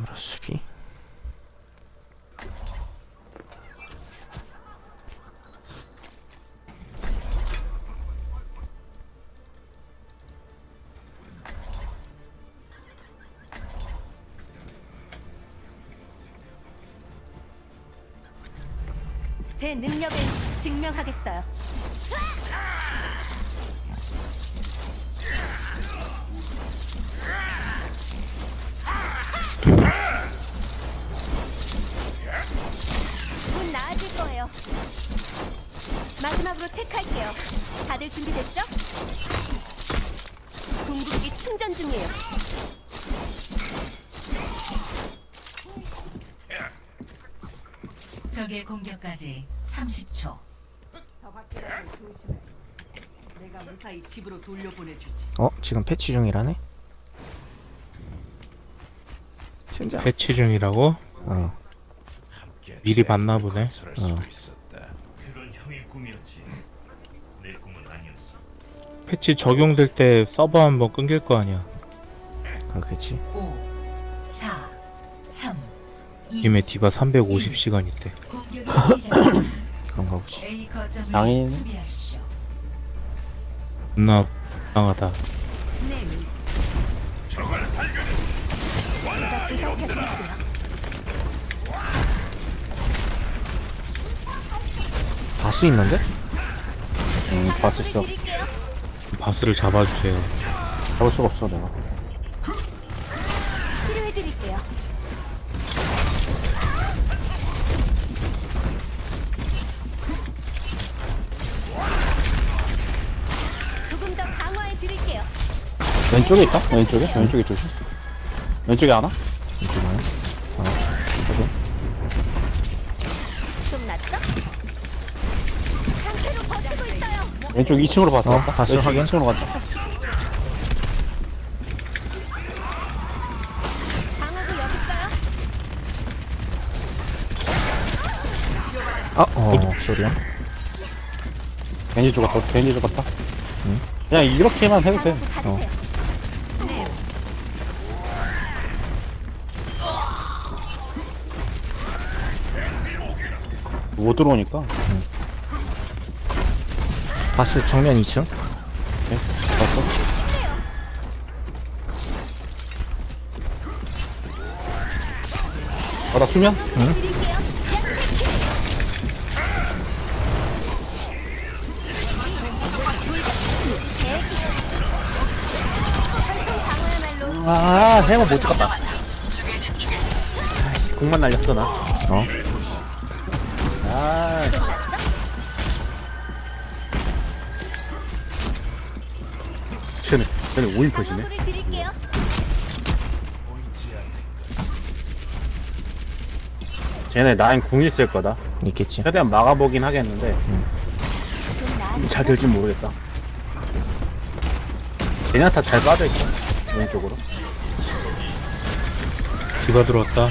참으로 수비. 제 능력을 증명하겠어요. 마지막으로 체크할게요. 다들 준비됐죠? 궁극기 충전 중이에요. 적의 공격까지 30초. 내가 무사히 집으로 돌려보내주지. 어 지금 패치 중이라네. 진짜. 패치 중이라고? 어. 미리 봤나 보네. 어. 형의 꿈이었지. 내 꿈은 아니었어. 패치 적용될 때 서버 한번 끊길 거 아니야. 그렇겠지. 5, 4, 3, 2, 김에 디바 350시간 있대. 시작. 그런가 보지. A 거점을 양인. 수비하십시오. 존나 불쌍하다. 제가 보살펴드릴게요. 바스 있는데? 음, 수 드릴게요. 바스를 잡아주세요. 잡을 수가 없어 내가 치료해드릴게요. 조금 더 강화해드릴게요. 왼쪽에 있다? 왼쪽에? 왼쪽에 조심 왼쪽에 하나? 왼쪽 2층으로 봤어 어, 봤어, 왼쪽 확인. 2층으로 갔다. 아, 어, 소리야. 괜히 죽었다 괜히 죽었다 그냥 이렇게만 해도 돼 받으세요. 못 들어오니까 바스 정면 2층. 봤어? 바다 수면? 드릴게요. 방어야말로 아 해머 못 찍었다 아이씨, 공만 날렸어 나 어. 쟤네, 쟤네 5인 컷이네. 방어구를 드릴게요. 쟤네 라인 궁 있을 거다. 있겠지. 최대한 막아보긴 하겠는데, 좀 나아졌죠? 잘 될진 모르겠다. 제냐타 잘 빠져있어. 왼쪽으로. 디바 들어왔다.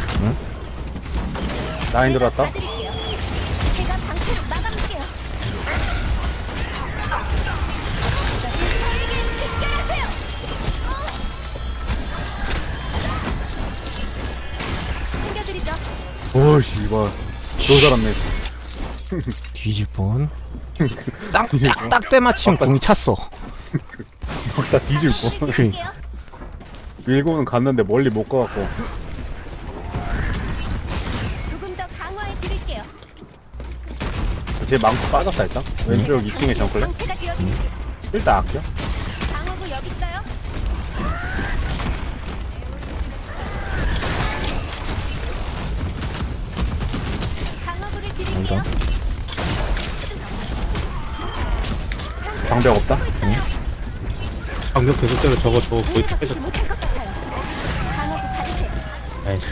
라인 들어왔다. 드릴게요. 오씨, 이봐. 너 살았네. 뒤질 뻔. 딱, 딱, 딱 때마침 궁이 찼어. 나 뒤질 거. 드릴게요. 밀고는 갔는데 멀리 못 가갖고. 조금 더 강화해 드릴게요. 쟤 망치 빠졌다, 일단. 왼쪽 2층에 정클래? 방패가 되어드릴게요. 일단 아껴. 방어구 여기 있어요. 드릴게요. 방벽 없다? 방벽 계속 때려 저거 저거 거의 우리가 깨졌 그렇게 못할 것 같아요. 방어구 받으세요. 아이씨.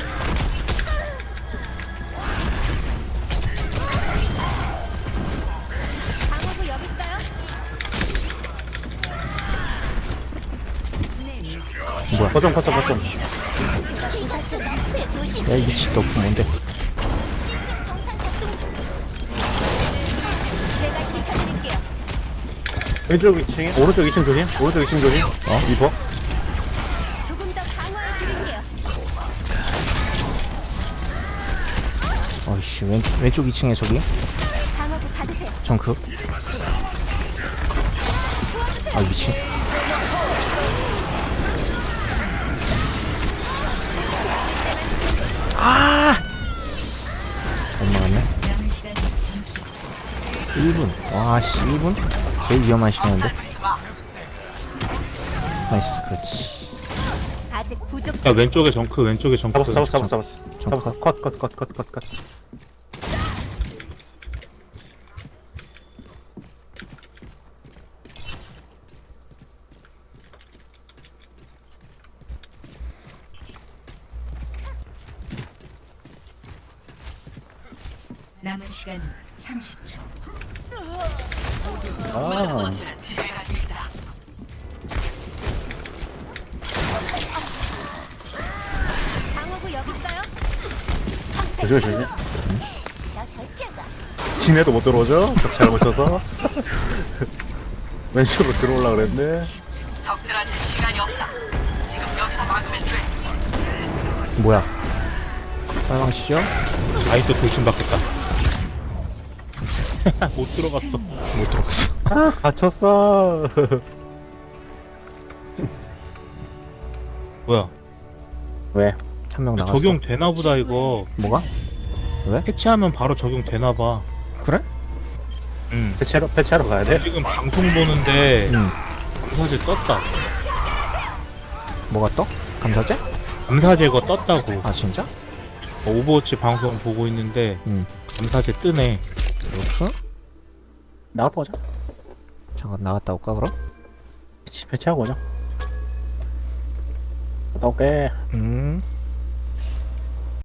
방어구 여기 있어요. 거점, 거점, 거점. 야, 이 미친 너 뭔데? 왼쪽 2층에? 오른쪽 2층 조심. 오른쪽 2층 조심. 어? 리버? 조금 더 강화해 드릴게요. 그렇지 왼, 왼쪽 2층에 저기 방어구 받으세요. 정크 아 미친 아! 시간 60초. 1분 와씨 1분? 제일 위험한 시간인데 나이스 그렇지 아직 부족. 야 왼쪽에 정크 왼쪽에 정크 잡았어 잡았어 잡았어 잡았어 정크. 잡았어 컷컷컷컷컷컷 남은 시간 30초. 아 방어구 여기 있어요. 조심해 조심해. 지네도 못 들어오죠? 벽 잘못 쳐서 왼쪽으로 들어올라 그랬네 뭐야 빨강 시죠? 아이도 돌진 받겠다 못 들어갔어 못 들어갔어 아 갇혔어 뭐야 왜? 한 명 나갔어 적용 되나 보다 이거 뭐가? 왜? 해체하면 바로 적용 되나 봐 그래? 응 배치하러 배치하러 가야 돼? 지금 방송 보는데 응 감사제 떴다 뭐가 떠? 감사제? 감사제가 떴다고 아 진짜? 어, 오버워치 방송 보고 있는데 응 감사제 뜨네 그렇어? 나갔다 오자 잠깐 나갔다 올까 그럼? 배치, 배치하고 오자 갔다 올게 음